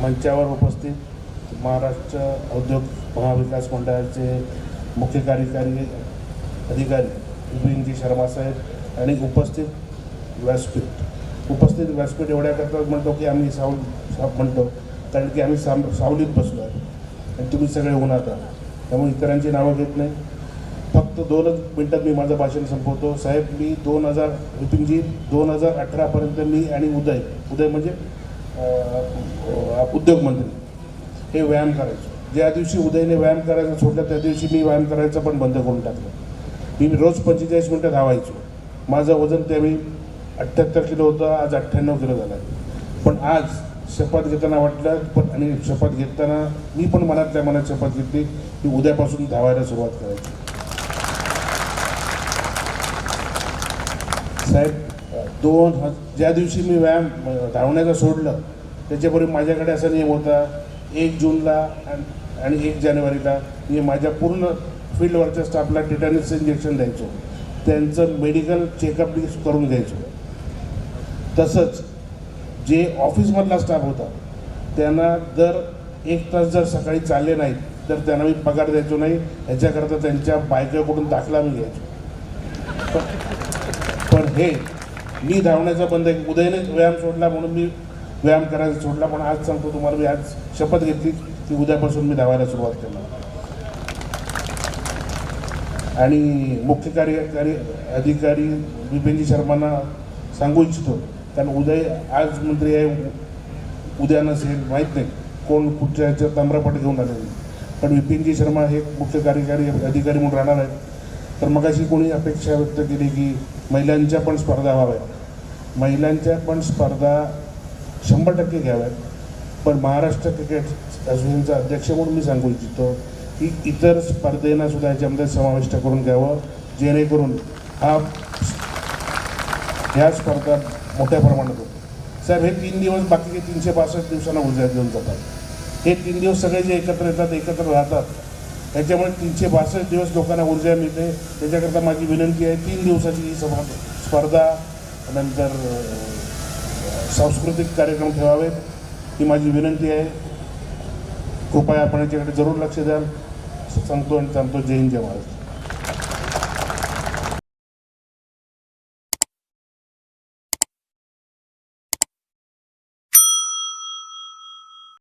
मंचावर उपस्थित महाराष्ट्र औद्योग महाविकास मंडळाचे मुख्य कार्यकारी अधिकारी विपिनजी शर्मा साहेब आणि उपस्थित व्यासपीठ. उपस्थित व्यासपीठ एवढ्याकरताच म्हणतो की आम्ही सावल म्हणतो कारण की आम्ही साम सावलीत बसलो आहे आणि तुम्ही सगळे उन्हात आहात. त्यामुळे इतरांची नावं घेत नाही. फक्त दोनच मिनटात मी माझं भाषण संपवतो. साहेब मी दोन हजार विपिनजी दोन हजार अठरापर्यंत मी आणि उदय उदय म्हणजे उद्योग उद्योगमंत्री हे व्यायाम करायचो. ज्या दिवशी उदयने व्यायाम करायचा सोडला त्या दिवशी मी व्यायाम करायचं पण बंद करून टाकलं. मी रोज पंचेचाळीस मिनटं धावायचो. माझं वजन त्यावेळी अठ्ठ्याहत्तर किलो होतं आज अठ्ठ्याण्णव किलो झालं आहे. पण आज शपथ घेताना वाटलं पण आणि शपथ घेताना मी पण मनातल्या मनात शपथ घेतली की उद्यापासून धावायला सुरुवात करायची. साहेब दोन ज्या दिवशी मी व्यायाम धावण्याचं सोडलं त्याच्यापूर्वी माझ्याकडे असा नियम होता एक जूनला आणि- एक जानेवारीला मी माझ्या पूर्ण फील्डवरच्या स्टाफला टिटॅनिसचं इंजेक्शन द्यायचो. त्यांचं मेडिकल चेकअप करून घ्यायचो. तसंच जे ऑफिसमधला स्टाफ होता त्यांना दर एक तास जर सकाळी चालले नाहीत तर त्यांना मी पगार द्यायचो नाही ह्याच्याकरता त्यांच्या बायकाकडून दाखला मी घ्यायचो. पण हे मी धावण्याचा बंद आहे. उदयने व्यायाम सोडला म्हणून मी व्यायाम करायचा सोडला पण आज सांगतो तुम्हाला मी आज शपथ घेतली की उद्यापासून मी धावायला सुरुवात करणार. आणि मुख्य कार्यकारी अधिकारी विपिनजी शर्मांना सांगू इच्छितो कारण उदय आज मंत्री आहे उद्या नसेल माहीत नाही कोण कुठच्या ह्याच्यात ताम्रपट घेऊन आलेले पण विपिनजी शर्मा हे मुख्य कार्यकारी अधिकारी म्हणून राहणार आहेत. तर मगाशी कोणी अपेक्षा व्यक्त केली की महिलांच्या पण स्पर्धा व्हाव्यात. महिलांच्या पण स्पर्धा शंभर टक्के घ्याव्यात. पण महाराष्ट्र क्रिकेट असोसिएशनचा अध्यक्ष म्हणून मी सांगू इच्छितो की इतर स्पर्धेंना सुद्धा याच्यामध्ये समाविष्ट करून घ्यावं जेणेकरून हा ह्या स्पर्धा मोठ्या प्रमाणात होतो साहेब हे तीन दिवस बाकीचे तीनशे बासष्ट दिवसांना ऊर्जा घेऊन जातात. हे तीन दिवस सगळे जे एकत्र येतात एकत्र राहतात. त्याच्यामुळे तीनशे बासष्ट दिवस लोकांना ऊर्जा मिळते. त्याच्याकरता माझी विनंती आहे तीन दिवसाची ही सभा स्पर्धा नंतर सांस्कृतिक कार्यक्रम ठेवावेत ही माझी विनंती आहे. कृपया आपण याच्याकडे जरूर लक्ष द्याल. सांगतो आणि सांगतो. जय हिंद जय महाराष्ट्र.